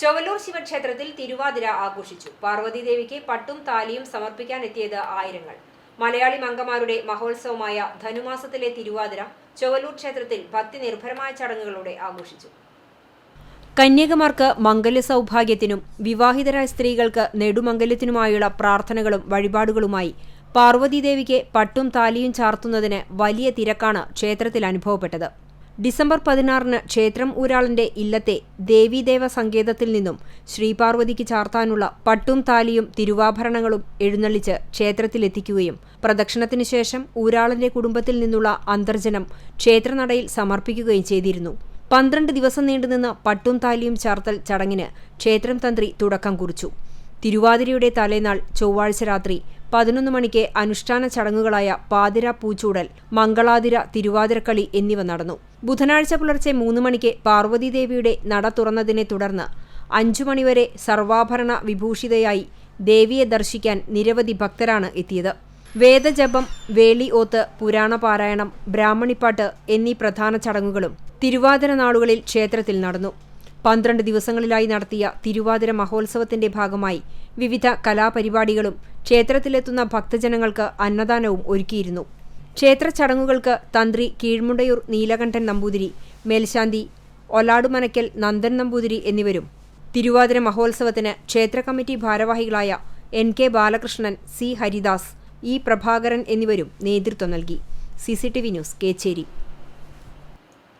ചൊവ്വലൂർ ശിവക്ഷേത്രത്തിൽ തിരുവാതിര ആഘോഷിച്ചു. പാർവതീദേവിക്ക് പട്ടും താലിയും സമർപ്പിക്കാനെത്തിയത് ആയിരങ്ങൾ. മലയാളി മംഗമാരുടെ മഹോത്സവമായ ധനുമാസത്തിലെ തിരുവാതിര ചൊവ്വലൂർ ക്ഷേത്രത്തിൽ ഭക്തി നിർഭരമായ ചടങ്ങുകളോടെ ആഘോഷിച്ചു. കന്യകമാർക്ക് മംഗല്യ സൗഭാഗ്യത്തിനും വിവാഹിതരായ സ്ത്രീകൾക്ക് നെടുമംഗല്യത്തിനുമായുള്ള പ്രാർത്ഥനകളും വഴിപാടുകളുമായി പാർവതീദേവിക്ക് പട്ടും താലിയും ചാർത്തുന്നതിന് വലിയ തിരക്കാണ് ക്ഷേത്രത്തിൽ അനുഭവപ്പെട്ടത്. ഡിസംബർ പതിനാറിന് ക്ഷേത്രം ഊരാളന്റെ ഇല്ലത്തെ ദേവീദേവ സങ്കേതത്തിൽ നിന്നും ശ്രീപാർവതിക്ക് ചാർത്താനുള്ള പട്ടും താലിയും തിരുവാഭരണങ്ങളും എഴുന്നള്ളിച്ച് ക്ഷേത്രത്തിലെത്തിക്കുകയും പ്രദക്ഷിണത്തിനു ശേഷം ഊരാളന്റെ കുടുംബത്തിൽ നിന്നുള്ള അന്തർജനം ക്ഷേത്രനടയിൽ സമർപ്പിക്കുകയും ചെയ്തിരുന്നു. പന്ത്രണ്ട് ദിവസം നീണ്ടുനിന്ന പട്ടും താലിയും ചാർത്തൽ ചടങ്ങിന് ക്ഷേത്രം തന്ത്രി തുടക്കം കുറിച്ചു. തിരുവാതിരയുടെ തലേനാൾ ചൊവ്വാഴ്ച രാത്രി പതിനൊന്ന് മണിക്ക് അനുഷ്ഠാന ചടങ്ങുകളായ പാതിര പൂച്ചൂടൽ മംഗളാതിര തിരുവാതിരക്കളി എന്നിവ നടന്നു. ബുധനാഴ്ച പുലർച്ചെ മൂന്ന് മണിക്ക് പാർവതീദേവിയുടെ നട തുറന്നതിനെ തുടർന്ന് അഞ്ചു മണിവരെ സർവാഭരണ വിഭൂഷിതയായി ദേവിയെ ദർശിക്കാൻ നിരവധി ഭക്തരാണ് എത്തിയത്. വേദജപം വേളി ഓത്ത് പുരാണപാരായണം ബ്രാഹ്മണിപ്പാട്ട് എന്നീ പ്രധാന ചടങ്ങുകളും തിരുവാതിര നാളുകളിൽ ക്ഷേത്രത്തിൽ നടന്നു. പന്ത്രണ്ട് ദിവസങ്ങളിലായി നടത്തിയ തിരുവാതിര മഹോത്സവത്തിന്റെ ഭാഗമായി വിവിധ കലാപരിപാടികളും ക്ഷേത്രത്തിലെത്തുന്ന ഭക്തജനങ്ങൾക്ക് അന്നദാനവും ഒരുക്കിയിരുന്നു. ക്ഷേത്ര ചടങ്ങുകൾക്ക് തന്ത്രി കീഴ്മുണ്ടയൂർ നീലകണ്ഠൻ നമ്പൂതിരി മേൽശാന്തി ഒലാടുമനക്കൽ നന്ദൻ നമ്പൂതിരി എന്നിവരും. തിരുവാതിര മഹോത്സവത്തിന് ക്ഷേത്ര കമ്മിറ്റി ഭാരവാഹികളായ N K Balakrishnan C Haridas E Prabhakaran എന്നിവരും നേതൃത്വം നൽകി. C news Kechery.